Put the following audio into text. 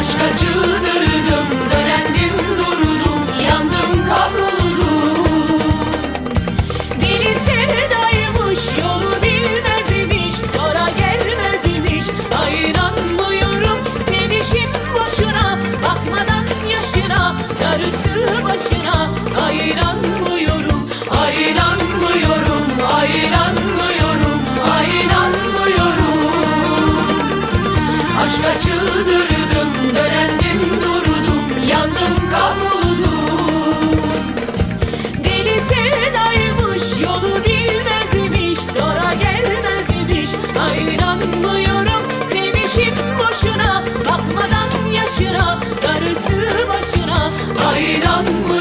Başkacı döndüm, dönendim durdum Yandım kavruldum. Dili sevdaymış, yolu bilmez imiş Sonra gelmez imiş, inanmıyorum boşuna, bakmadan yaşına Darısı başına, ay inanmıyorum Ay inanmıyorum, ay inanmıyorum Ay inanmıyorum Aşk acıdır yanmış